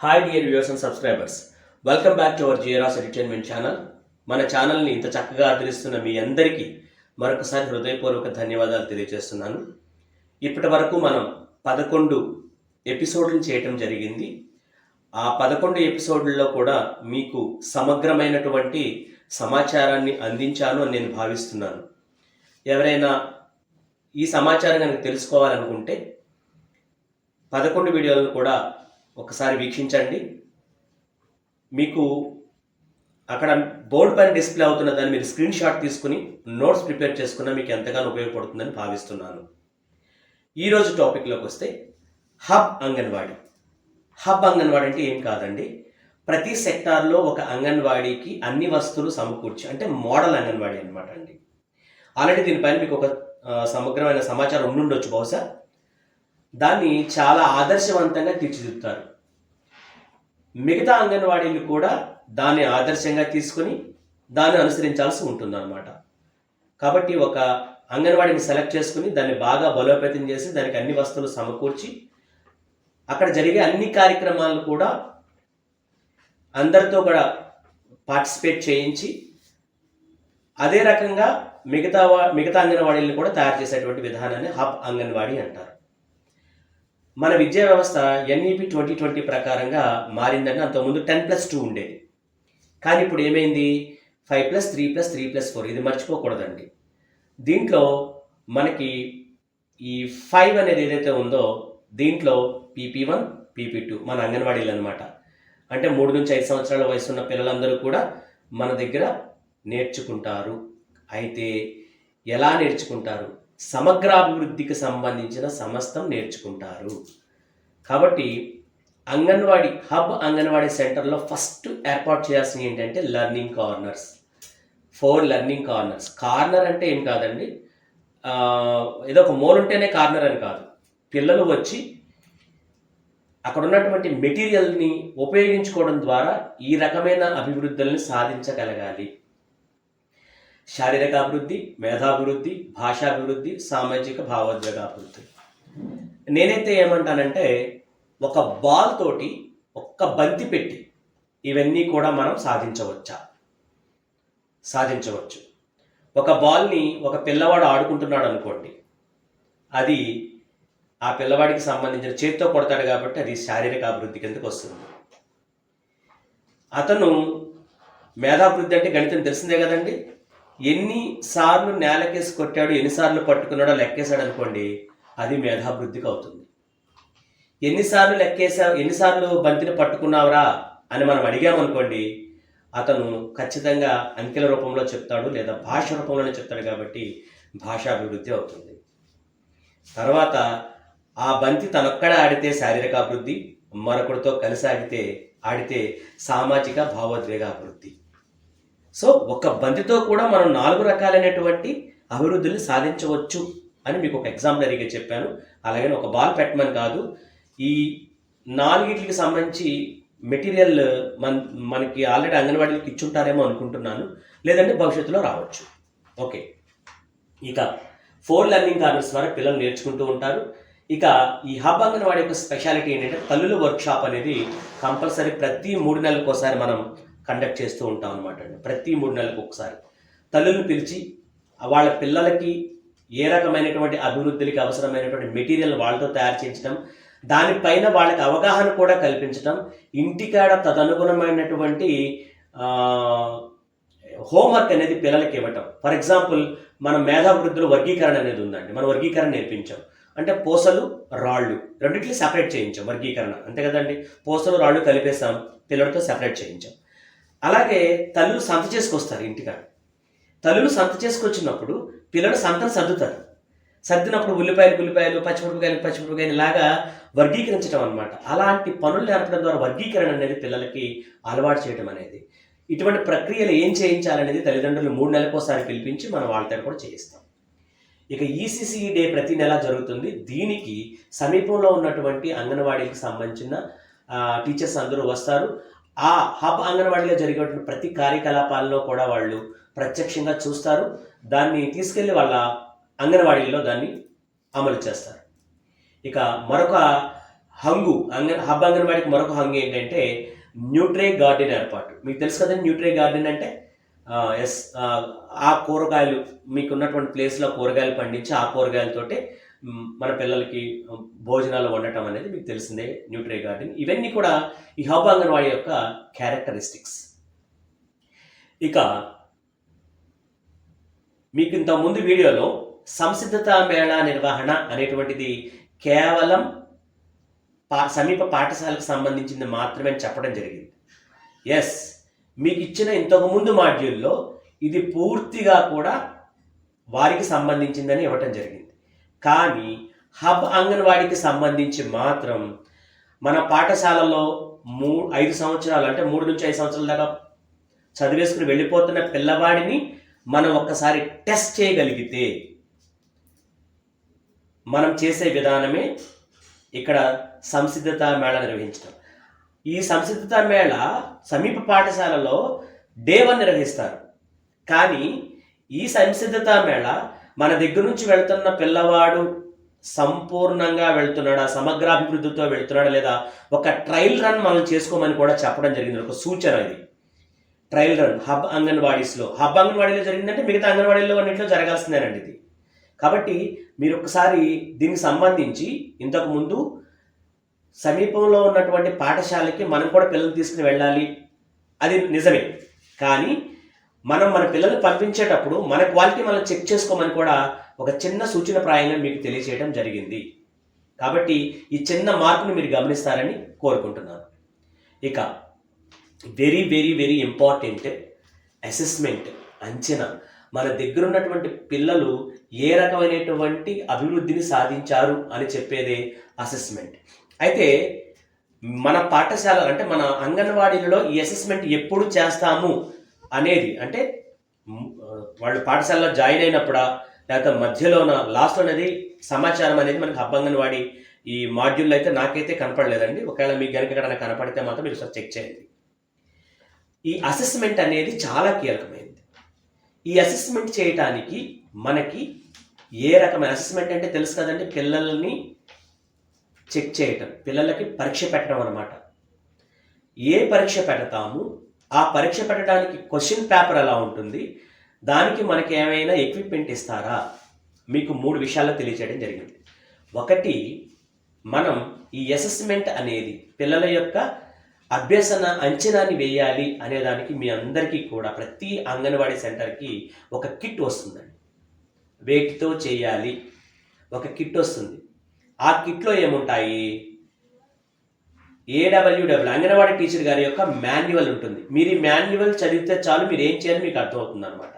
Hi dear viewers and subscribers welcome back to our Jiyaras entertainment channel మన ఛానల్ని ఇంత చక్కగా ఆదరిస్తున్న మీ అందరికీ మరొకసారి హృదయపూర్వక ధన్యవాదాలు తెలియజేస్తున్నాను. ఇప్పటి వరకు మనం పదకొండు ఎపిసోడ్లు చేయటం జరిగింది. ఆ పదకొండు ఎపిసోడ్లలో కూడా మీకు సమగ్రమైనటువంటి సమాచారాన్ని అందించాను అని నేను భావిస్తున్నాను. ఎవరైనా ఈ సమాచారం కనుక తెలుసుకోవాలనుకుంటే పదకొండు వీడియోలను కూడా ఒకసారి వీక్షించండి. మీకు అక్కడ బోర్డు పైన డిస్ప్లే అవుతున్న దాన్ని మీరు స్క్రీన్ షాట్ తీసుకుని నోట్స్ ప్రిపేర్ చేసుకున్న మీకు ఎంతగానో ఉపయోగపడుతుందని భావిస్తున్నాను. ఈరోజు టాపిక్లోకి వస్తే హబ్ అంగన్వాడీ. హబ్ అంగన్వాడీ అంటే ఏం కాదండి? ప్రతి సెక్టార్లో ఒక అంగన్వాడీకి అన్ని వస్తువులు సమకూర్చి అంటే మోడల్ అంగన్వాడీ అనమాట అండి. ఆల్రెడీ దీనిపైన మీకు ఒక సమగ్రమైన సమాచారం ఉండుండొచ్చు బహుశా. దాన్ని చాలా ఆదర్శవంతంగా తీర్చిదిద్దుతారు. మిగతా అంగన్వాడీలు కూడా దాన్ని ఆదర్శంగా తీసుకుని దాన్ని అనుసరించాల్సి ఉంటుందన్నమాట. కాబట్టి ఒక అంగన్వాడీని సెలెక్ట్ చేసుకుని దాన్ని బాగా బలోపేతం చేసి దానికి అన్ని వస్తువులు సమకూర్చి అక్కడ జరిగే అన్ని కార్యక్రమాలను కూడా అందరితో కూడా పార్టిసిపేట్ చేయించి అదే రకంగా మిగతా మిగతా అంగన్వాడీలను కూడా తయారు చేసేటువంటి విధానాన్ని హబ్ అంగన్వాడీ అంటారు. మన విద్యా వ్యవస్థ ఎన్ఈపి ట్వంటీ ట్వంటీ ప్రకారంగా మారిందంటే అంతకుముందు టెన్ ప్లస్ టూ ఉండేది. కానీ ఇప్పుడు ఏమైంది? Five plus three plus three plus four ఇది మర్చిపోకూడదండి. దీంట్లో మనకి ఈ ఫైవ్ అనేది ఏదైతే ఉందో దీంట్లో పీపీ వన్ పీపీ టూ మన అంగన్వాడీలు అనమాట అంటే మూడు నుంచి ఐదు సంవత్సరాల వయసు ఉన్న పిల్లలందరూ కూడా మన దగ్గర నేర్చుకుంటారు. అయితే ఎలా నేర్చుకుంటారు? సమగ్రాభివృద్ధికి సంబంధించిన సమస్తం నేర్చుకుంటారు. కాబట్టి అంగన్వాడీ హబ్ అంగన్వాడీ సెంటర్లో ఫస్ట్ ఏర్పాటు చేయాల్సింది ఏంటంటే learning corners. Four learning corners. Corner అంటే ఏం కాదండి? ఏదో ఒక మోల్ ఉంటేనే కార్నర్ అని కాదు. పిల్లలు వచ్చి అక్కడ ఉన్నటువంటి మెటీరియల్ని ఉపయోగించుకోవడం ద్వారా ఈ రకమైన అభివృద్ధుల్ని సాధించగలగాలి. శారీరక అభివృద్ధి మేధాభివృద్ధి భాషాభివృద్ధి సామాజిక భావోద్వేగాభివృద్ధి నేనైతే ఏమంటానంటే ఒక బాల్ తోటి ఒక్క బంతి పెట్టి ఇవన్నీ కూడా మనం సాధించవచ్చా? సాధించవచ్చు. ఒక బాల్ని ఒక పిల్లవాడు ఆడుకుంటున్నాడు అనుకోండి అది ఆ పిల్లవాడికి సంబంధించిన చేతితో కొడతాడు కాబట్టి అది శారీరక అభివృద్ధి కిందకు వస్తుంది. అతను మేధాభివృద్ధి అంటే గణితం తెలిసిందే కదండి? ఎన్నిసార్లు నేలకేసి కొట్టాడు ఎన్నిసార్లు పట్టుకున్నాడో లెక్కేశాడు అనుకోండి అది మేధాభివృద్ధికి అవుతుంది. ఎన్నిసార్లు లెక్కేసా ఎన్నిసార్లు బంతిని పట్టుకున్నావురా అని మనం అడిగామనుకోండి అతను ఖచ్చితంగా అంకెల రూపంలో చెప్తాడు లేదా భాష రూపంలోనే చెప్తాడు కాబట్టి భాషాభివృద్ధి అవుతుంది. తర్వాత ఆ బంతి తనొక్కడ ఆడితే శారీరక అభివృద్ధి మరొకరితో కలిసి ఆడితే ఆడితే సామాజిక భావోద్వేగ అభివృద్ధి. సో ఒక బంతితో కూడా మనం నాలుగు రకాలైనటువంటి అభివృద్ధిని సాధించవచ్చు అని మీకు ఒక ఎగ్జాంపులరీగా చెప్పాను. అలాగే ఒక బాల్ పెట్టమని కాదు. ఈ నాలుగింటికి సంబంధించి మెటీరియల్ మన మనకి ఆల్రెడీ అంగన్వాడీలకు ఇచ్చుంటారేమో అనుకుంటున్నాను. లేదంటే భవిష్యత్తులో రావచ్చు. ఓకే ఇక ఫోర్ లెర్నింగ్ కార్నర్స్ ద్వారా పిల్లలు నేర్చుకుంటూ ఉంటారు. ఇక ఈ హబ్ అంగన్వాడీ యొక్క స్పెషాలిటీ ఏంటంటే తల్లుల వర్క్షాప్ అనేది కంపల్సరీ ప్రతి మూడు నెలలకు ఒకసారి మనం కండక్ట్ చేస్తూ ఉంటాం అనమాట అండి. ప్రతి మూడు నెలలకు ఒకసారి. తల్లులను పిలిచి వాళ్ళ పిల్లలకి ఏ రకమైనటువంటి అభివృద్ధికి అవసరమైనటువంటి మెటీరియల్ వాళ్ళతో తయారు చేయించడం దానిపైన వాళ్ళకి అవగాహన కూడా కల్పించడం ఇంటికాడ తదనుగుణమైనటువంటి హోంవర్క్ అనేది పిల్లలకి ఇవ్వటం. ఫర్ ఎగ్జాంపుల్ మన మేధాభివృద్ధిలో వర్గీకరణ అనేది ఉందండి. మనం వర్గీకరణ నేర్పించాం. అంటే పూసలు రాళ్ళు రెండింటిని సెపరేట్ చేయించాం వర్గీకరణ. అంతే కదండి? పూసలు రాళ్ళు కలిపేసాం పిల్లలతో సెపరేట్ చేయించాం. అలాగే తల్లులు సంత చేసుకొస్తారు ఇంటికాడ. తల్లులు సంత చేసుకొచ్చినప్పుడు పిల్లలు సంతను సర్దుతారు. సర్దినప్పుడు ఉల్లిపాయలు ఉల్లిపాయలు పచ్చిమిరపకాయలు పచ్చిమిరపకాయలు ఇలాగా వర్గీకరించడం అనమాట అలాంటి పనులు నేర్పడం ద్వారా వర్గీకరణ అనేది పిల్లలకి అలవాటు చేయడం అనేది. ఇటువంటి ప్రక్రియలు ఏం చేయించాలనేది తల్లిదండ్రులు మూడు నెలలకోసారి పిలిపించి మనం వాళ్ళతో కూడా చేయిస్తాం. ఇక ఈసీసీ డే ప్రతి నెల జరుగుతుంది. దీనికి సమీపంలో ఉన్నటువంటి అంగన్వాడీకి సంబంధించిన టీచర్స్ అందరూ వస్తారు. ఆ హబ్ అంగన్వాడీలో జరిగేటువంటి ప్రతి కార్యకలాపాల్లో కూడా వాళ్ళు ప్రత్యక్షంగా చూస్తారు. దాన్ని తీసుకెళ్ళి వాళ్ళ అంగన్వాడీల్లో దాన్ని అమలు చేస్తారు. ఇక మరొక హంగు అంగన్ హబ్ అంగన్వాడికి మరొక హంగు ఏంటంటే న్యూట్రే గార్డెన్ ఏర్పాటు. మీకు తెలుసు కదండి న్యూట్రే గార్డెన్ అంటే? ఎస్ ఆ కూరగాయలు మీకున్నటువంటి ప్లేస్లో కూరగాయలు పండించి ఆ కూరగాయలతోటే మన పిల్లలకి భోజనాలు వండటం అనేది మీకు తెలిసిందే న్యూట్రీ గార్డెన్. ఇవన్నీ కూడా ఈ హబ్ అంగన్వాడీ యొక్క క్యారెక్టరిస్టిక్స్. ఇక మీకు ఇంత ముందు వీడియోలో సంసిద్ధత మేళా నిర్వహణ అనేటువంటిది కేవలం పా సమీప పాఠశాలకు సంబంధించింది మాత్రమే చెప్పడం జరిగింది. ఎస్ మీకు ఇచ్చిన ఇంతకుముందు మాడ్యూల్లో ఇది పూర్తిగా కూడా వారికి సంబంధించిందని ఇవ్వటం జరిగింది. కానీ హబ్ అంగన్వాడికి సంబంధించి మాత్రం మన పాఠశాలలో మూ ఐదు సంవత్సరాలు అంటే మూడు నుంచి ఐదు సంవత్సరాల దాకా చదివేసుకుని వెళ్ళిపోతున్న పిల్లవాడిని మనం ఒక్కసారి టెస్ట్ చేయగలిగితే మనం చేసే విధానమే ఇక్కడ సంసిద్ధత మేళ నిర్వహించడం ఈ సంసిద్ధత మేళ సమీప పాఠశాలలో డే వన్ నిర్వహిస్తారు. కానీ ఈ సంసిద్ధత మేళ మన దగ్గర నుంచి వెళ్తున్న పిల్లవాడు సంపూర్ణంగా వెళ్తున్నాడా? సమగ్రాభివృద్ధితో వెళ్తున్నాడా? లేదా ఒక ట్రయల్ రన్ మనం చేసుకోమని కూడా చెప్పడం జరిగింది. ఒక సూచన ఇది. ట్రయల్ రన్ హబ్ అంగన్వాడీస్లో. హబ్ అంగన్వాడీలో జరిగిందంటే మిగతా అంగన్వాడీలో అన్నింటిలో జరగాల్సిందేనండి ఇది. కాబట్టి మీరు ఒకసారి దీనికి సంబంధించి ఇంతకుముందు సమీపంలో ఉన్నటువంటి పాఠశాలకి మనం కూడా పిల్లలు తీసుకుని వెళ్ళాలి. అది నిజమే. కానీ మనం మన పిల్లలు పంపించేటప్పుడు మన క్వాలిటీ మనం చెక్ చేసుకోమని కూడా ఒక చిన్న సూచన ప్రాయంగా మీకు తెలియజేయడం జరిగింది. కాబట్టి ఈ చిన్న మార్పును మీరు గమనిస్తారని కోరుకుంటున్నాను. ఇక very very very important assessment అంచనా. మన దగ్గర ఉన్నటువంటి పిల్లలు ఏ రకమైనటువంటి అభివృద్ధిని సాధించారు అని చెప్పేదే అసెస్మెంట్ అయితే మన పాఠశాల అంటే మన అంగన్వాడీలలో ఈ అసెస్మెంట్ ఎప్పుడు చేస్తాము అనేది అంటే వాళ్ళు పాఠశాలలో జాయిన్ అయినప్పుడా లేకపోతే మధ్యలోన లాస్ట్ అనేది సమాచారం అనేది మనకి హబ్ వాడి ఈ మాడ్యూల్లో అయితే నాకైతే కనపడలేదండి. ఒకవేళ మీకు కనుక ఎక్కడైనా కనపడితే మాత్రం మీరు ఒకసారి చెక్ చేయండి. ఈ అసెస్మెంట్ అనేది చాలా కీలకమైనది ఈ అసెస్మెంట్ చేయటానికి మనకి ఏ రకమైన అసెస్మెంట్ అంటే తెలుసు కదండి పిల్లల్ని చెక్ చేయటం పిల్లలకి పరీక్ష పెట్టడం అనమాట ఏ పరీక్ష పెడతాము ఆ పరీక్ష పెట్టడానికి క్వశ్చన్ పేపర్ ఎలా ఉంటుంది? దానికి మనకి ఏమైనా ఎక్విప్మెంట్ ఇస్తారా? మీకు మూడు విషయాలు తెలియచేయడం జరిగింది. ఒకటి మనం ఈ అసెస్మెంట్ అనేది పిల్లల యొక్క అభ్యసన అంచనాని వేయాలి అనే దానికి మీ అందరికీ కూడా ప్రతి అంగన్వాడీ సెంటర్కి ఒక కిట్ వస్తుందండి. వేటితో చేయాలి? ఒక కిట్ వస్తుంది. ఆ కిట్లో ఏముంటాయి? ఏడబ్ల్యూడబ్ల్యూ అంగన్వాడీ టీచర్ గారి యొక్క మాన్యువల్ ఉంటుంది. మీరు ఈ మాన్యువల్ చదివితే చాలు మీరు ఏం చేయాలి మీకు అర్థమవుతుంది అనమాట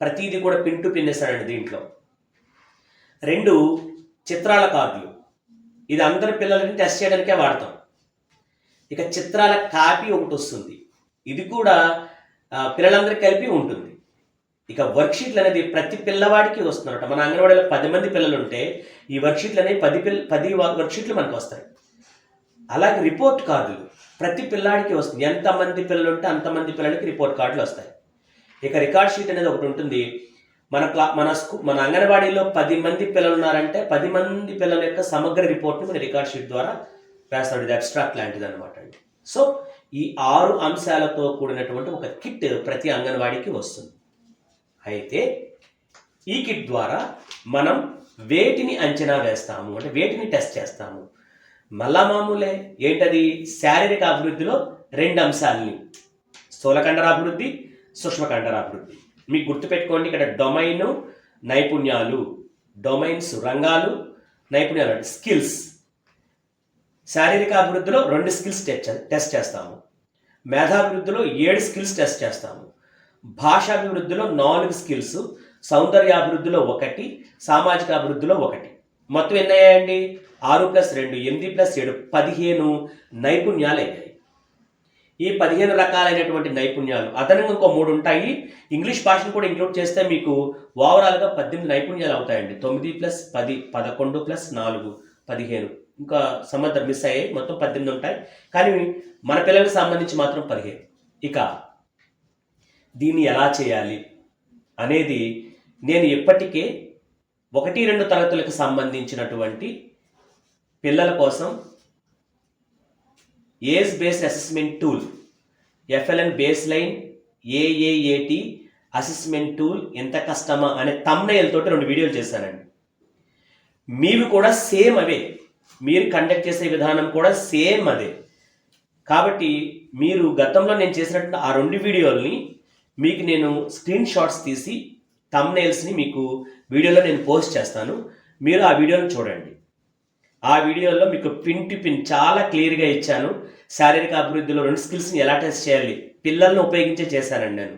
ప్రతిదీ కూడా పిన్ టు పిన్ ఇస్తాడండి దీంట్లో. రెండు చిత్రాల కార్డులు ఇది అందరి పిల్లలని టెస్ట్ చేయడానికే వాడతాం. ఇక చిత్రాల కాపీ ఒకటి వస్తుంది. ఇది కూడా పిల్లలందరికీ కలిపి ఉంటుంది. ఇక వర్క్షీట్లు అనేది ప్రతి పిల్లవాడికి వస్తుందన్నమాట. మన అంగన్వాడీలో పది మంది పిల్లలు ఉంటే ఈ వర్క్షీట్లు అనేవి పది పిల్ల పది వర్క్షీట్లు మనకు వస్తాయి. అలాగే రిపోర్ట్ కార్డులు. ప్రతి పిల్లాడికి వస్తుంది. ఎంతమంది పిల్లలు ఉంటే అంతమంది పిల్లలకి రిపోర్ట్ కార్డులు వస్తాయి. ఇక రికార్డ్ షీట్ అనేది ఒకటి ఉంటుంది. మన క్లా మన స్కూ మన అంగన్వాడీలో పది మంది పిల్లలు ఉన్నారంటే పది మంది పిల్లల యొక్క సమగ్ర రిపోర్ట్ని మన రికార్డ్ షీట్ ద్వారా వేస్తాడు ఇది అబ్స్ట్రాక్ట్ లాంటిది అనమాట అండి. సో ఈ ఆరు అంశాలతో కూడినటువంటి ఒక కిట్ ప్రతి అంగన్వాడీకి వస్తుంది. అయితే ఈ కిట్ ద్వారా మనం వేటిని అంచనా వేస్తాము అంటే వేటిని టెస్ట్ చేస్తాము? మళ్ళా మామూలే ఏంటది? శారీరక అభివృద్ధిలో రెండు అంశాలని స్థూలకండర అభివృద్ధి సూక్ష్మకండర అభివృద్ధి మీకు గుర్తుపెట్టుకోండి ఇక్కడ డొమైన్ నైపుణ్యాలు. డొమైన్స్ రంగాలు నైపుణ్యాలు అంటే స్కిల్స్. శారీరక అభివృద్ధిలో రెండు స్కిల్స్ టెస్ట్ టెస్ట్ చేస్తాము. మేధాభివృద్ధిలో ఏడు స్కిల్స్ టెస్ట్ చేస్తాము. భాషాభివృద్ధిలో నాలుగు స్కిల్స్ సౌందర్యాభివృద్ధిలో ఒకటి సామాజిక అభివృద్ధిలో ఒకటి. మొత్తం ఎన్ని అయ్యాయండి? ఆరు ప్లస్ రెండు ఎనిమిది ప్లస్ ఏడు పదిహేను నైపుణ్యాలు అయ్యాయి ఈ పదిహేను రకాలైనటువంటి నైపుణ్యాలు. అదనంగా ఇంకో మూడు ఉంటాయి. ఇంగ్లీష్ భాషను కూడా ఇంక్లూడ్ చేస్తే మీకు ఓవరాల్గా పద్దెనిమిది నైపుణ్యాలు అవుతాయండి. తొమ్మిది ప్లస్ పది పదకొండు ప్లస్ నాలుగు పదిహేను. ఇంకా సంబంధం మిస్ అయ్యాయి. మొత్తం పద్దెనిమిది ఉంటాయి. కానీ మన పిల్లలకు సంబంధించి మాత్రం పదిహేను. ఇక దీన్ని ఎలా చేయాలి అనేది నేను ఇప్పటికే ఒకటి రెండు తరగతులకు సంబంధించినటువంటి పిల్లల కోసం age based assessment tool FLN base line AAAT assessment tool ఎంత కష్టమా అనే తమ్నైల్ తోటి రెండు వీడియోలు చేశానండి. మీవి కూడా సేమ్ అవే. మీరు కండక్ట్ చేసే విధానం కూడా సేమ్ అదే. కాబట్టి మీరు గతంలో నేను చేసినటువంటి ఆ రెండు వీడియోల్ని మీకు నేను స్క్రీన్ షాట్స్ తీసి తమ్నైల్స్ని మీకు వీడియోలో నేను పోస్ట్ చేస్తాను. మీరు ఆ వీడియోని చూడండి. ఆ వీడియోలో మీకు పిన్ టు పిన్ చాలా క్లియర్గా ఇచ్చాను. శారీరక అభివృద్ధిలో రెండు స్కిల్స్ని ఎలా టెస్ట్ చేయాలి? పిల్లల్ని ఉపయోగించే చేశానండి నేను.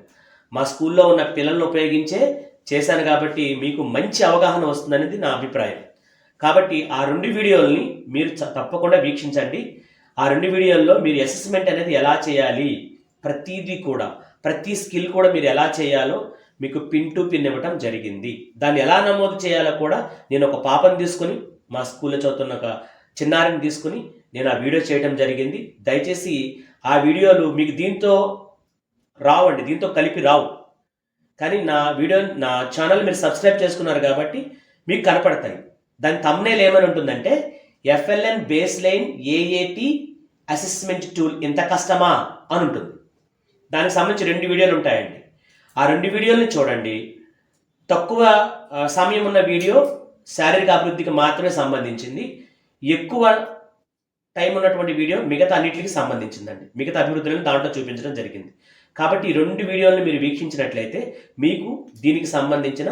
మా స్కూల్లో ఉన్న పిల్లల్ని ఉపయోగించే చేశాను కాబట్టి మీకు మంచి అవగాహన వస్తుందనేది నా అభిప్రాయం. కాబట్టి ఆ రెండు వీడియోల్ని మీరు చ- తప్పకుండా వీక్షించండి. ఆ రెండు వీడియోల్లో మీరు అసెస్మెంట్ అనేది ఎలా చేయాలి? ప్రతిదీ కూడా ప్రతి స్కిల్ కూడా మీరు ఎలా చేయాలో మీకు పిన్ టు పిన్ ఇవ్వటం జరిగింది. దాన్ని ఎలా నమోదు చేయాలో కూడా నేను ఒక పాపను తీసుకొని మా స్కూల్లో చదువుతున్న ఒక చిన్నారిని తీసుకుని నేను ఆ వీడియో చేయడం జరిగింది. దయచేసి ఆ వీడియోలు మీకు దీంతో రావండి దీంతో కలిపి రావు. కానీ నా వీడియో నా ఛానల్ మీరు సబ్స్క్రైబ్ చేసుకున్నారు కాబట్టి మీకు కనపడతాయి. దాని తమ్నేల్ ఏమని ఉంటుందంటే FLN base line AAT assessment tool ఇంత కష్టమా అని ఉంటుంది. దానికి సంబంధించి రెండు వీడియోలు ఉంటాయండి. ఆ రెండు వీడియోలను చూడండి. తక్కువ సమయం ఉన్న వీడియో శారీరక అభివృద్ధికి మాత్రమే సంబంధించింది. ఎక్కువ టైం ఉన్నటువంటి వీడియో మిగతా అన్నింటికి సంబంధించిందండి. మిగతా అభివృద్ధులను దాంట్లో చూపించడం జరిగింది. కాబట్టి ఈ రెండు వీడియోలను మీరు వీక్షించినట్లయితే మీకు దీనికి సంబంధించిన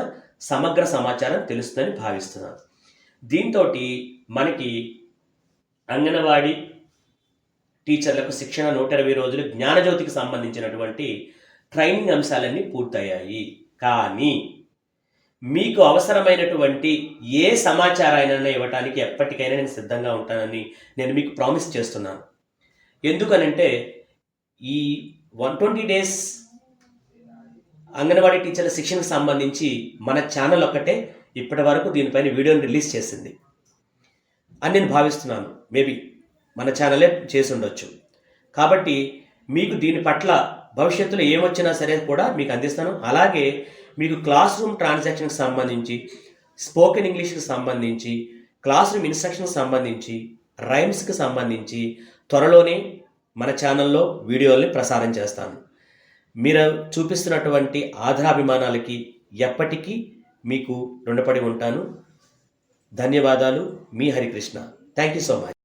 సమగ్ర సమాచారం తెలుస్తుందని భావిస్తున్నాను. దీంతో మనకి అంగన్వాడీ టీచర్లకు శిక్షణ నూట ఇరవై రోజులు జ్ఞానజ్యోతికి సంబంధించినటువంటి ట్రైనింగ్ అంశాలన్నీ పూర్తయ్యాయి. కానీ మీకు అవసరమైనటువంటి ఏ సమాచారాన్ని ఇవ్వటానికి ఎప్పటికైనా నేను సిద్ధంగా ఉంటానని నేను మీకు ప్రామిస్ చేస్తున్నాను. ఎందుకనంటే ఈ వన్ ట్వంటీ డేస్ అంగన్వాడీ టీచర్ల శిక్షణకు సంబంధించి మన ఛానల్ ఒక్కటే ఇప్పటి వరకు దీనిపైన వీడియోని రిలీజ్ చేసింది. అని నేను భావిస్తున్నాను. మేబీ మన ఛానలే చేసి ఉండొచ్చు. కాబట్టి మీకు దీని పట్ల భవిష్యత్తులో ఏమొచ్చినా సరే కూడా మీకు అందిస్తాను. అలాగే మీకు క్లాస్ రూమ్ ట్రాన్సాక్షన్కి సంబంధించి స్పోకెన్ ఇంగ్లీష్కి సంబంధించి క్లాస్ రూమ్ ఇన్స్ట్రక్షన్కి సంబంధించి రైమ్స్కి సంబంధించి త్వరలోనే మన ఛానల్లో వీడియోల్ని ప్రసారం చేస్తాను. మీరు చూపిస్తున్నటువంటి ఆధారాభిమానాలకి ఎప్పటికీ మీకు రుణపడి ఉంటాను. ధన్యవాదాలు. మీ Harikrishna. Thank you so much